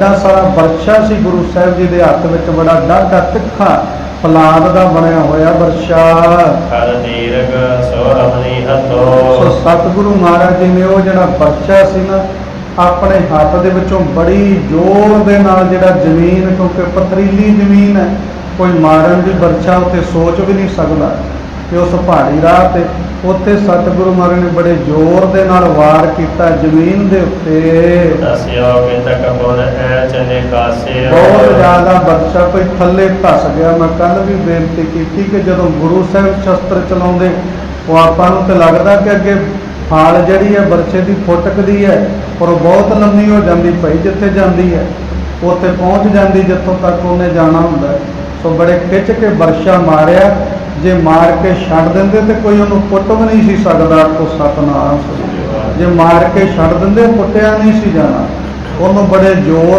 ਦਾ ਸਾਰਾ ਵਰਸ਼ਾ ਸੀ ਗੁਰੂ ਸਾਹਿਬ ਜੀ ਦੇ ਹੱਥ ਵਿੱਚ ਬੜਾ ਡਾਢਾ ਤਿੱਖਾ ਫਲਾਦ ਦਾ ਬਣਿਆ ਹੋਇਆ ਵਰਸ਼ਾ। ਹਰ ਦੀਰਘ ਸੋ ਰਮਣੀ ਸੋ ਹਤੋ ਸਤਿਗੁਰੂ ਮਹਾਰਾਜ ਜੀ ਨੇ ਉਹ ਜਿਹੜਾ ਵਰਸ਼ਾ ਸੀ ਨਾ ਆਪਣੇ ਹੱਥ ਦੇ ਵਿੱਚੋਂ ਬੜੀ ਜ਼ੋਰ ਦੇ ਨਾਲ ਜਿਹੜਾ ਜ਼ਮੀਨ ਕਿਉਂਕਿ ਪਥਰੀਲੀ ਜ਼ਮੀਨ ਹੈ ਕੋਈ ਮਾਰਨ ਦੀ ਵਰਸ਼ਾ ਉੱਤੇ ਸੋਚ ਵੀ ਨਹੀਂ ਸਕਦਾ। ਕਿ ਉਸ ਪਹਾੜੀ ਰਾਹ ਤੇ ਉੱਥੇ ਸਤਿਗੁਰੂ ਮਹਾਰਾਜ ਨੇ ਬੜੇ ਜ਼ੋਰ ਦੇ ਨਾਲ ਵਾਰ ਕੀਤਾ ਜ਼ਮੀਨ ਦੇ ਉੱਤੇ। ਦਸਿਓ ਚਨੇ ਕਾਸੇ ਬਹੁਤ ਜ਼ਿਆਦਾ ਵਰਸ਼ਾ ਕੋਈ ਥੱਲੇ ਧਸ ਗਿਆ। ਮੈਂ ਕੱਲ ਵੀ ਬੇਨਤੀ ਕੀਤੀ ਕਿ ਜਦੋਂ ਗੁਰੂ ਸਾਹਿਬ ਸ਼ਸਤਰ ਚਲਾਉਂਦੇ ਉਹ ਆਪਾਂ ਨੂੰ ਤੇ ਲੱਗਦਾ ਕਿ ਅੱਗੇ ਫਾਲ ਜਿਹੜੀ ਹੈ ਵਰਸ਼ੇ ਦੀ ਫੁੱਟਕਦੀ ਹੈ ਪਰ ਉਹ ਬਹੁਤ ਲੰਮੀ ਹੋ ਜਾਂਦੀ ਪਈ ਜਿੱਥੇ ਜਾਂਦੀ ਹੈ ਉੱਥੇ ਪਹੁੰਚ ਜਾਂਦੀ ਜਿੱਥੋਂ ਤੱਕ ਉਹਨੇ ਜਾਣਾ ਹੁੰਦਾ। ਸੋ ਬੜੇ ਖਿੱਚ ਕੇ ਵਰਸ਼ਾ ਮਾਰਿਆ। ਜੇ ਮਾਰ ਕੇ ਛੱਡ ਦਿੰਦੇ ਤੇ ਕੋਈ ਉਹਨੂੰ ਪੁੱਟ ਵੀ ਨਹੀਂ ਸੀ ਸਕਦਾ ਕੋ ਸਤਨਾਮ ਸ੍ਰੀ। ਜੇ ਮਾਰ ਕੇ ਛੱਡ ਦਿੰਦੇ ਪੁੱਟਿਆ ਨਹੀਂ ਸੀ ਜਾਣਾ ਉਹਨੂੰ ਬੜੇ ਜ਼ੋਰ